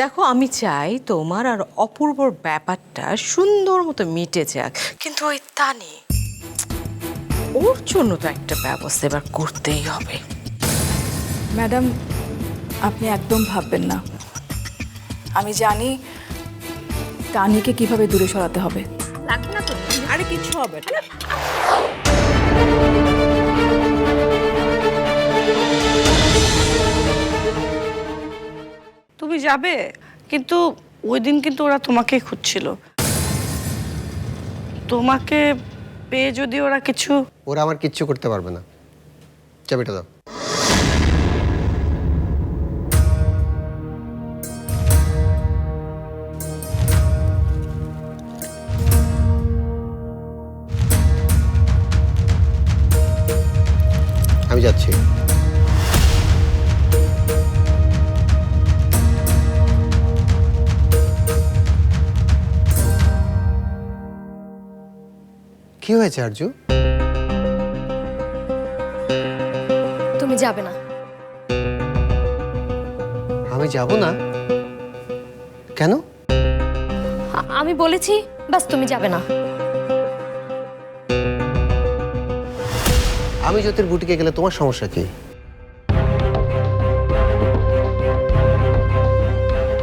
দেখো আমি চাই তোমার আর অপূর্বর ব্যাপারটা সুন্দর মতো মিটে যাক। কিন্তু ওই তানি ওর জন্য তো একটা ব্যবস্থা এবার করতেই হবে। ম্যাডাম আপনি একদম ভাববেন না। আমি জানি তানিকে কীভাবে দূরে সরাতে হবে। আরে কিছু হবে না। যাবে, কিন্তু ওই দিন কিন্তু ওরা তোমাকেই খুঁজছিল। তোমাকে পেয়ে যদি ওরা কিছু ওরা আমার কিচ্ছু করতে পারবে না। চাবিটা দাও। কি হয়েছে আরজু? তুমি যাবে না। আমি যাব না? কেন? আমি বলেছি বাস তুমি যাবে না। আমি জ্যোতির বুটিকে গেলে তোমার সমস্যা কি?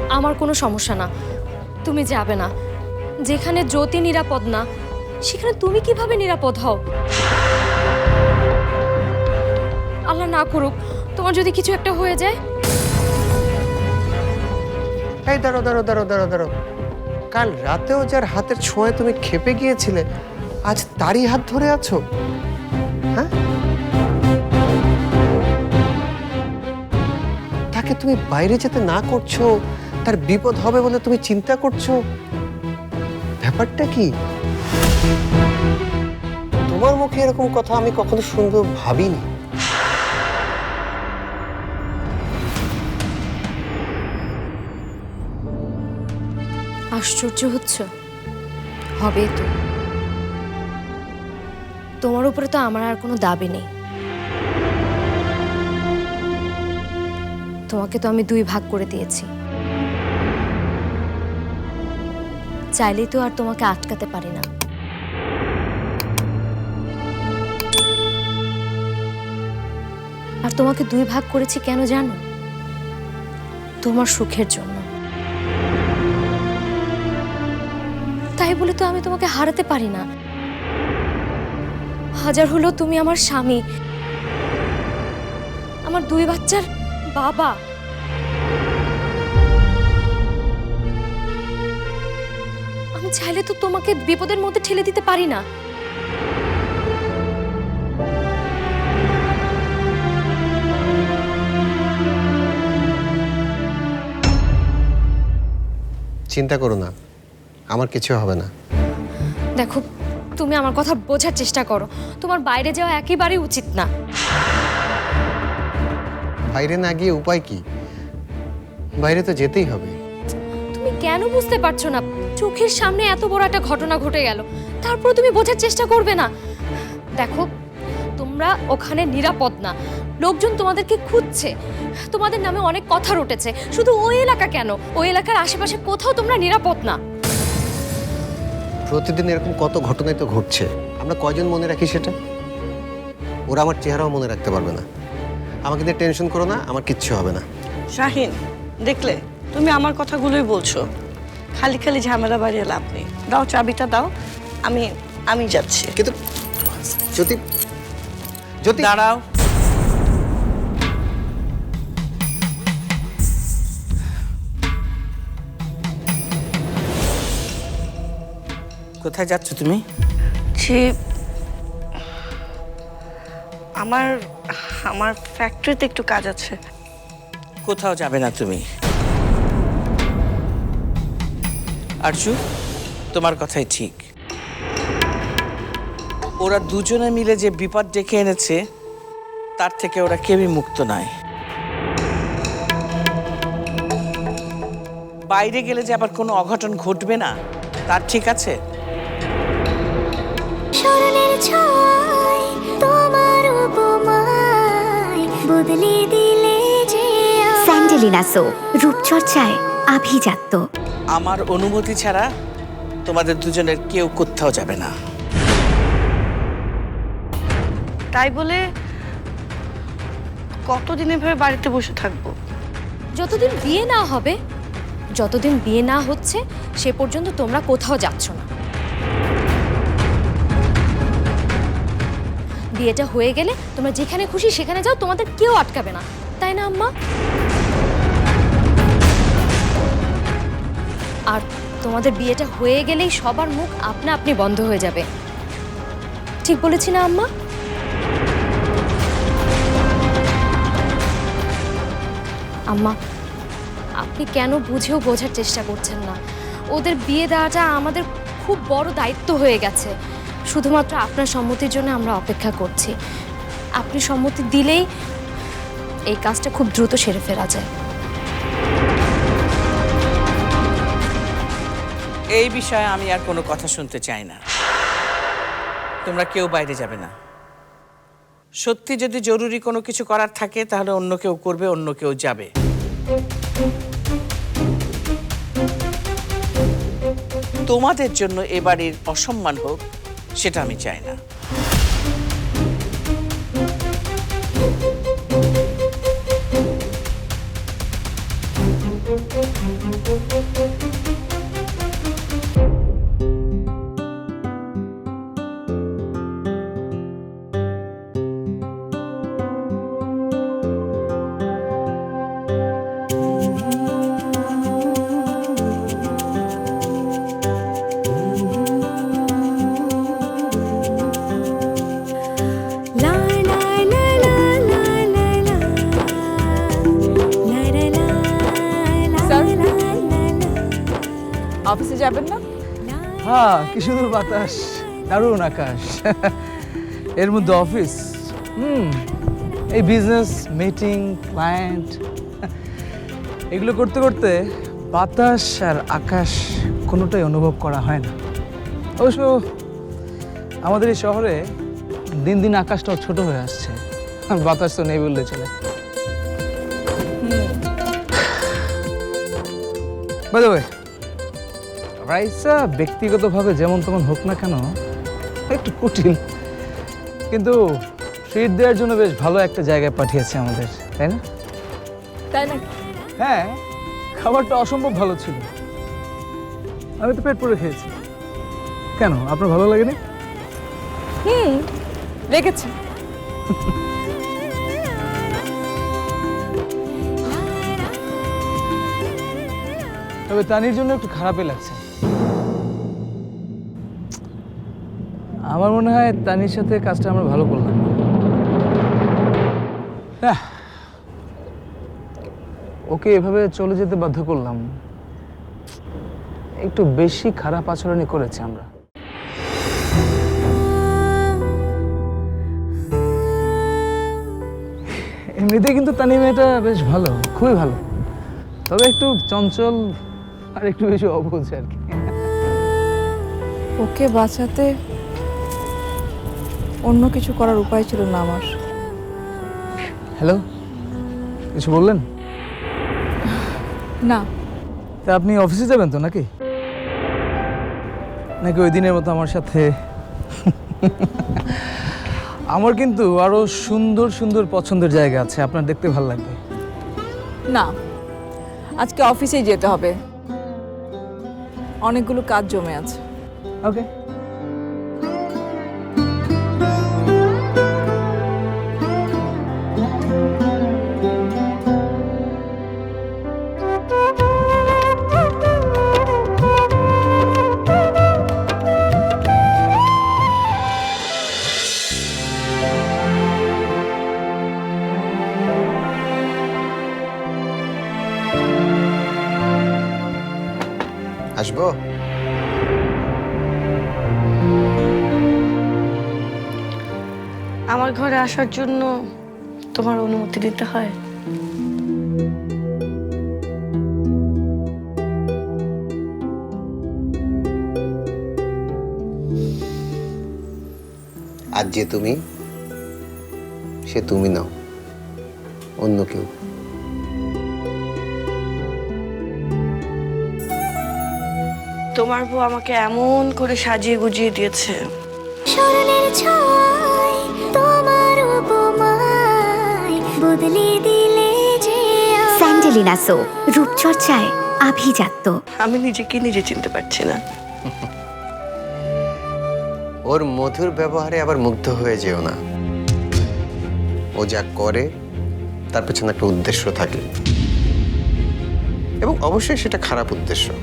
আমার কোনো সমস্যা না। তুমি যাবে না। যেখানে জ্যোতি নিরাপদ না সেখানে তুমি কীভাবে নিরাপদ হও? আল্লাহ না করুক, তোমার যদি কিছু একটা হয়ে যায়? এই দাঁড়ো দাঁড়ো দাঁড়ো দাঁড়ো দাঁড়ো কাল রাতেও যার হাতের ছোঁয়ায় তুমি খেপে গিয়েছিলে, আজ তারই হাত ধরে আছো? হ্যাঁ? তাকে তুমি বাইরে যেতে না করছ, তার বিপদ হবে বলে তুমি চিন্তা করছ? ব্যাপারটা কি? তোমার মুখে এরকম কথা আমি কখনো শুনব, ভাবিনি। আশ্চর্য হচ্ছ? হবে তো। তোমার উপরে তো আমার আর কোনো দাবি নেই। তোমাকে তো আমি দুই ভাগ করে দিয়েছি। চাইলেই তো আর তোমাকে আটকাতে পারি না। আর তোমাকে দুই ভাগ করেছি কেন জানো? তোমার সুখের জন্য। তাই বলে তো আমি তোমাকে হারাতে পারি না। হাজার হলো তুমি আমার স্বামী। আমার দুই বাচ্চার বাবা। আমি চাইলে তো তোমাকে বিপদের মধ্যে ঠেলে দিতে পারি না। চিন্তা করো না। আমার কিছু হবে না। দেখো তুমি আমার কথা বোঝার চেষ্টা করো। তোমার বাইরে যাওয়া একেবারেই উচিত না। বাইরে না গিয়ে উপায় কি? বাইরে তো যেতেই হবে। তুমি কেন বুঝতে পারছ না? চোখের সামনে এত বড় একটা ঘটনা ঘটে গেল। তারপর তুমি বোঝার চেষ্টা করবে না। দেখো তোমরা ওখানে নিরাপদ না। লোকজন তোমাদেরকে খুঁজছে। তোমাদের নামে অনেক কথা রটেছে। শুধু ওই এলাকা কেন? ওই এলাকার আশেপাশে কোথাও তোমরা নিরাপদ না। প্রতিদিন এরকম কত ঘটনাই তো ঘটছে। আমরা কয়জন মনে রাখি সেটা? ওরা আমার চেহারাও মনে রাখতে পারবে না। আমাকে দিয়ে টেনশন করো না আমার কিচ্ছু হবে না। শাহিন দেখলে তুমি আমার কথাগুলোই বলছো। খালি খালি ঝামেলা বাড়িয়ে লাভ নেই। দাও চাবিটা দাও। আমি আমি যাচ্ছি। কিন্তু যদি যদি দাঁড়াও। কোথায় যাচ্ছ তুমি? আমার আমার ফ্যাক্টরিতে একটু কাজ আছে। কোথাও যাবে না তুমি? আরজু তোমার কথাই ঠিক। ওরা দুজনে মিলে যে বিপদ ডেকে এনেছে তার থেকে ওরা কেউই মুক্ত নয়। বাইরে গেলে যে আবার কোনো অঘটন ঘটবে না তার ঠিক আছে? স্মরণের ছয় তোমার উপমায় বদলে দিলে যে স্যান্ডেলিনা সো রূপচর্চায় আভিজাত্য। আমার অনুমতি ছাড়া তোমাদের দুজনের কেউ কোথাও যাবে না। তাই বলে কতদিন এভাবে বাড়িতে বসে থাকব? যতদিন বিয়ে না হবে যতদিন বিয়ে না হচ্ছে সে পর্যন্ত তোমরা কোথাও যাচ্ছ না। বিয়েটা হয়ে গেলে তোমরা যেখানে খুশি সেখানে যাও, তোমাদের কেউ আটকাবে না। তাই না, আম্মা? আর তোমাদের বিয়েটা হয়ে গেলেই সবার মুখ আপনা আপনি বন্ধ হয়ে যাবে। ঠিক বলেছি না, আম্মা? আম্মা, আপনি কেন বুঝেও বোঝার চেষ্টা করছেন না? ওদের বিয়ে দেওয়াটা আমাদের খুব বড় দায়িত্ব হয়ে গেছে। শুধুমাত্র আপনার সম্মতির জন্য আমরা অপেক্ষা করছি। আপনি সম্মতি দিলেই এই কাজটা খুব দ্রুত সেরে ফেরা যায়। এই বিষয়ে আমি আর কোনো কথা শুনতে চাই না। তোমরা কেউ বাইরে যাবে না। সত্যি যদি জরুরি কোনো কিছু করার থাকে, তাহলে অন্য কেউ করবে, অন্য কেউ যাবে। তোমাদের জন্য এ বাড়ির অসম্মান হোক সেটা আমি চাই না। লা কি সুন্দর বাতাস? দারুণ আকাশ। এর মধ্যে অফিস হুম এই বিজনেস মিটিং ক্লায়েন্ট এগুলো করতে করতে বাতাস আর আকাশ কোনোটাই অনুভব করা হয় না। অবশ্য আমাদের এই শহরে দিন দিন আকাশটাও ছোট হয়ে আসছে। বাতাস তো নেই বললে চলে। বাই রাইসা ব্যক্তিগতভাবে যেমন তেমন হোক না কেন একটু কঠিন। কিন্তু ট্রিট দেওয়ার জন্য বেশ ভালো একটা জায়গায় পাঠিয়েছে আমাদের তাই না? তাই না হ্যাঁ খাবারটা অসম্ভব ভালো ছিল। আমি তো পেট পরে খেয়েছি। কেন আপনার ভালো লাগেনি? হুম লেগেছে তবে তানির জন্য একটু খারাপই লাগছে। আমার মনে হয় তানির সাথে কাজটা আমরা ভালো করলাম। হ্যাঁ। ওকে এভাবে চলে যেতে বাধ্য করলাম। একটু বেশি খারাপ আচরণই করেছি আমরা। এমনিতে কিন্তু তানি মেয়েটা বেশ ভালো খুবই ভালো। তবে একটু চঞ্চল আর একটু বেশি অবুঝ আর কি। ওকে বাঁচাতে অন্য কিছু করার উপায় ছিল না আমার। হ্যালো? কিছু বললেন? না। তা আপনি অফিসে যাবেন তো নাকি? নাকি ওই দিনের মতো আমার সাথে? আমার কিন্তু আরও সুন্দর সুন্দর পছন্দের জায়গা আছে। আপনার দেখতে ভালো লাগবে। না। আজকে অফিসেই যেতে হবে। অনেকগুলো কাজ জমে আছে। ওকে। আমার ঘরে আসার জন্য তোমার অনুমতি দিতে হয়। আজ যে তুমি সে তুমি নাও অন্য কেউ। তোমার বউ আমাকে এমন করে সাজিয়ে গুজিয়ে দিয়েছে। স্মরণের ছয় বদলে দিলে যে স্যান্ডেলিনা সো রূপচর্চায় আভিজাত্য। আমি নিজেকে নিজে চিনতে পারছি না। ওর মধুর ব্যবহারে আবার মুগ্ধ হয়ে যেও না। ও যা করে তার পেছনে একটা উদ্দেশ্য থাকে। এবং অবশ্যই সেটা খারাপ উদ্দেশ্য।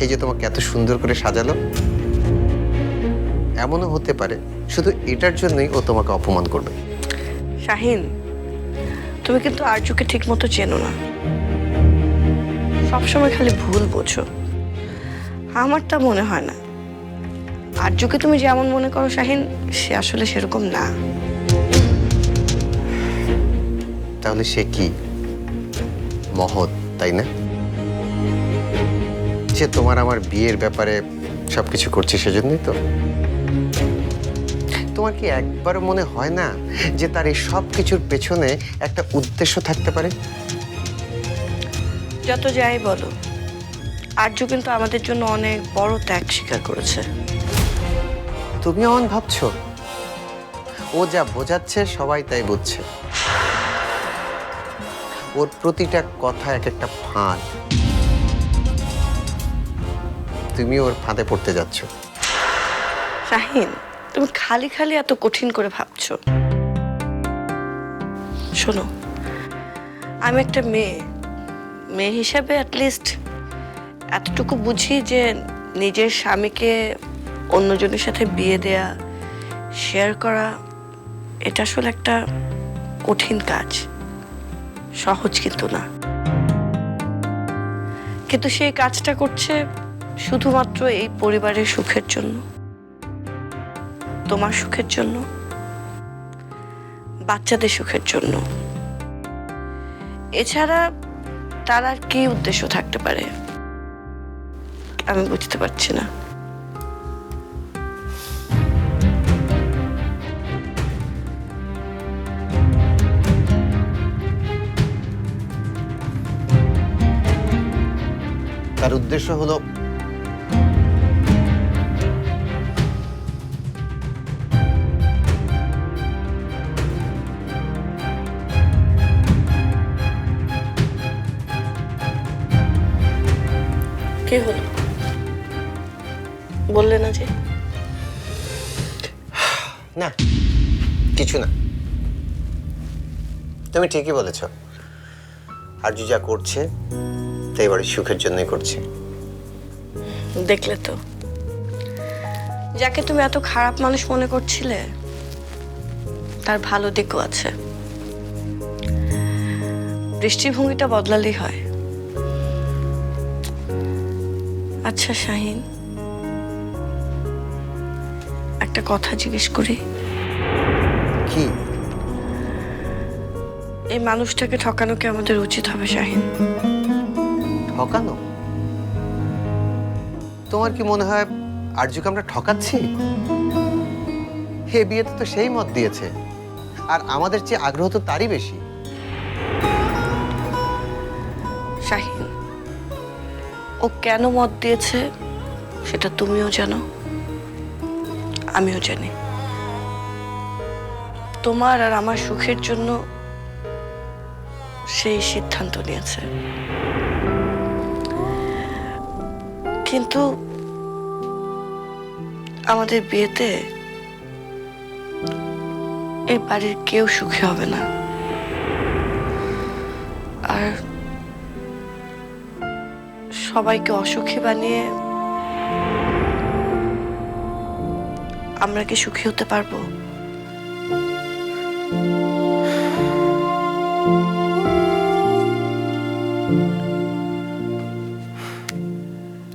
এই যে তোমাকে এত সুন্দর করে সাজালো। এমনও হতে পারে শুধু এটার জন্যই ও তোমাকে অপমান করবে। শাহিন তুমি কিন্তু আর্যকে ঠিক মতো চেনো না। সবসময় খালি ভুল বোঝো। আমার তা মনে হয় না। আর্যকে তুমি যেমন মনে করো শাহিন সে আসলে সেরকম না। তাহলে সে কি? মহৎ তাই না? সে তোমার আমার বিয়ের ব্যাপারে সবকিছু করছে সেজন্যই তো। তোমার কি একবারও মনে হয় না যে তার এই সব কিছুর পেছনে একটা উদ্দেশ্য থাকতে পারে? যত যাই বলো আর্য কিন্তু আমাদের জন্য অনেক বড় ত্যাগ স্বীকার করেছে। তুমি অন ভাবছ? ও যা বোঝাচ্ছে সবাই তাই বুঝছে। ওর প্রতিটা কথা এক একটা ফাঁদ। তুমি ওর ফাঁদে পড়তে যাচ্ছ। শাহিন তুমি খালি খালি এত কঠিন করে ভাবছ। শোনো, আমি একটা মেয়ে। মেয়ে হিসাবে অ্যাটলিস্ট এতটুকু বুঝি যে নিজের স্বামীকে অন্যজনের সাথে বিয়ে দেয়া শেয়ার করা, এটা আসলে একটা কঠিন কাজ। সহজ কিন্তু না। কিন্তু সেই কাজটা করছে শুধুমাত্র এই পরিবারের সুখের জন্য। তোমার সুখের জন্য, বাচ্চাদের সুখের জন্য। এছাড়া তার আর কি উদ্দেশ্য থাকতে পারে, আমি বুঝতে পারছি না। তার উদ্দেশ্য হলো কি হলো? বললে না যে? না কিছু না। তুমি ঠিকই বলেছ। আরজু যা করছে তাই বাড়ির সুখের জন্যই করছে। দেখলে তো। যাকে তুমি এত খারাপ মানুষ মনে করছিলে তার ভালো দিকও আছে। দৃষ্টিভঙ্গিটা বদলালেই হয়। আচ্ছা শাহিন। একটা কথা জিজ্ঞেস করি। কি? এই মানুষটাকে ঠকানো কি আমাদের উচিত হবে শাহিন? ঠকানো? তোমার কি মনে হয় আরজুকে আমরা ঠকাচ্ছি? হে বিয়েতে তো সেই মত দিয়েছে। আর আমাদের চেয়ে আগ্রহ তো তারই বেশি। শাহিন ও কেন মত দিয়েছে, সেটা তুমিও জানো। আমিও জানি। তোমার আর আমার সুখের জন্য সেই সিদ্ধান্ত নিয়েছে। কিন্তু আমাদের বিয়েতে এই বাড়ির কেউ সুখী হবে না। আর সবাইকে অসুখী বানিয়ে আমরা কি সুখী হতে পারব?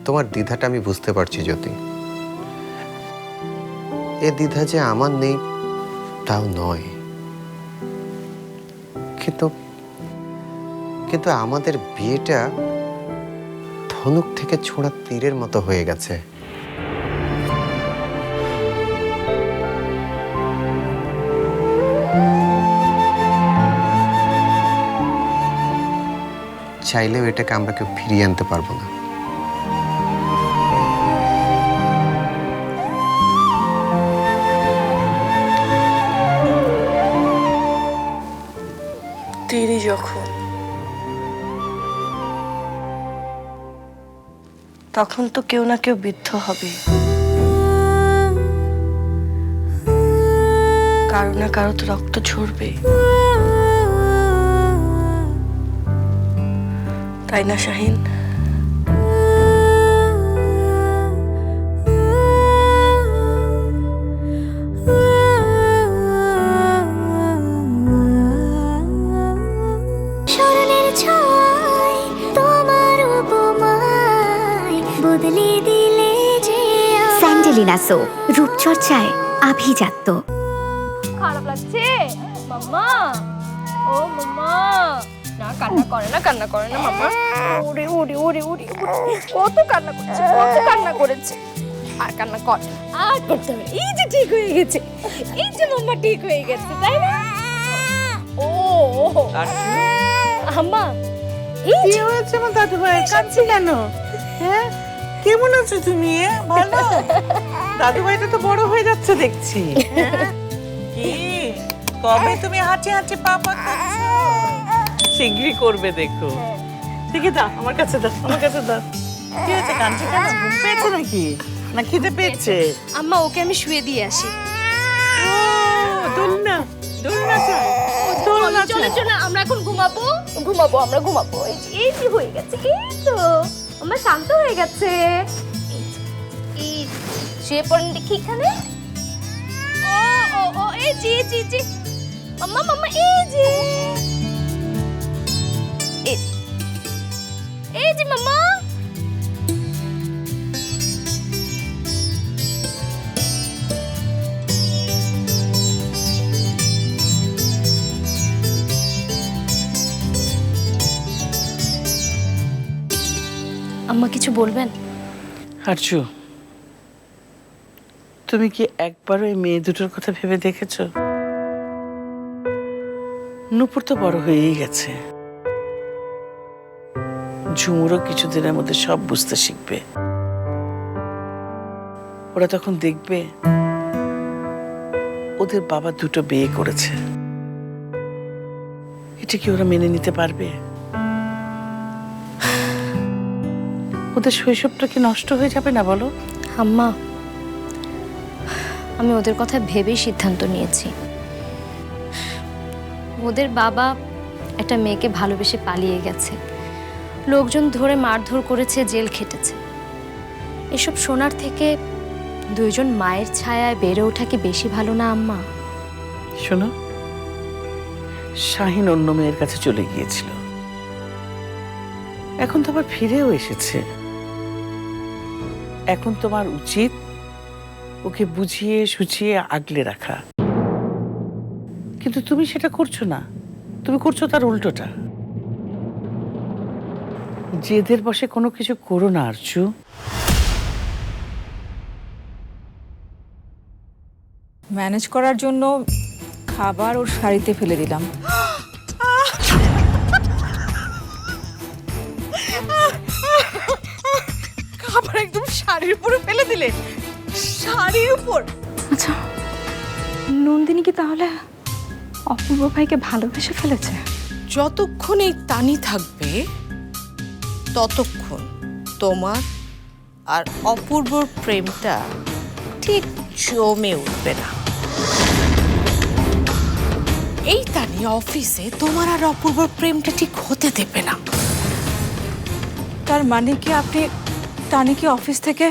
তোমার দ্বিধাটা আমি বুঝতে পারছি, জ্যোতি। এ দ্বিধা যে আমার নেই, তাও নয়। কিন্তু কিন্তু আমাদের বিয়েটা ধনুক থেকে ছোঁড়া তীরের মতো হয়ে গেছে। চাইলেও এটাকে আমরা কেউ ফিরিয়ে আনতে পারব না। তীরই যখন তখন তো কেউ না কেউ বৃদ্ধ হবে। কারও না কারও তো রক্ত ঝরবে। তাই না, শাহিন? স্যান্ডেলিনা সো রূপচর্চায় আভিজাত্য। খারাপ লাগছে? মাম্মা। ও মাম্মা। না কান্না করে না কান্না করে না মাম্মা। ওরে ওরে ওরে ওরে। কত কান্না করেছে কত কান্না করেছে। আর কান্না কর। আর করতে হবে না। এই যে ঠিক হয়ে গেছে। এই যে মাম্মা ঠিক হয়ে গেছে তাই না? ও ও। আম্মা এই হয়েছে আমার দাদু ভাই কাঁদছি কেন? হ্যাঁ? কেমন আছো তুমি ভালো দাদু ভাইটা তো বড় হয়ে যাচ্ছে দেখছি। হ্যাঁ? কি? কবে তুমি হাঁচি হাঁচি পা পা করছ শীঘ্রই করবে দেখো। দেখে দাও আমার কাছে দাও আমার কাছে দাও। কি হয়েছে কাঁদছে কেন? ঘুম পেয়েছে নাকি? না খিদে পেয়েছে? আম্মা ওকে আমি শুয়ে দিয়ে আসি। ও দোলনা দোলনা চাই চলো। চলো আমরা এখন ঘুমাবো। ঘুমাবো আমরা ঘুমাবো। এই যে হয়ে গেছে এই তো আমার শান্ত হয়ে গেছে। শুয়ে পড়েন দেখি এখানে? ও ও ও, এই জি জি জি মাম্মা মাম্মা এই যে। এই যে মাম্মা বলবেন? হারচু তুমি কি একবারও এই মেয়ে দুটোর কথা ভেবে দেখেছ? নুপুর তো বড় হয়েই গেছে। ঝুমুরও কিছুদিনের মধ্যে সব বুঝতে শিখবে। ওরা তখন দেখবে ওদের বাবা দুটো বিয়ে করেছে। এটা কি ওরা মেনে নিতে পারবে? ওদের শৈশবটা কি নষ্ট হয়ে যাবে না বলো? আম্মা আমি ওদের কথা ভেবেই সিদ্ধান্ত নিয়েছি। ওদের বাবা একটা মেয়েকে ভালোবেসে পালিয়ে গেছে। লোকজন ধরে মারধর করেছে জেল খেটেছে। এসব শোনার থেকে দুইজন মায়ের ছায়ায় বেড়ে ওঠা কি বেশি ভালো না আম্মা? শোনো শাহিন অন্য মেয়ের কাছে চলে গিয়েছিল। এখন তো আবার ফিরেও এসেছে। এখন তোমার উচিত ওকে বুঝিয়ে সুঝিয়ে আগলে রাখা। কিন্তু তুমি সেটা করছ না। তুমি করছ তার উল্টোটা। জেদের বসে কোনো কিছু করো না, আরচু। ম্যানেজ করার জন্য খাবার ওর শাড়িতে ফেলে দিলাম। খাবার একদম শাড়ির উপরে ফেলে দিলে। শাড়ির উপর। আচ্ছা নন্দিনী কি তাহলে অপূর্ব ভাইকে ভালোবেসে ফেলেছে? যতক্ষণ এই তানি থাকবে ততক্ষণ তোমার আর অপূর্বর প্রেমটা ঠিক জমে উঠবে না। এই তানি অফিসে তোমার আর অপূর্বর প্রেমটা ঠিক হতে দেবে না। তার মানে কি আপনি তানিকে অফিস থেকে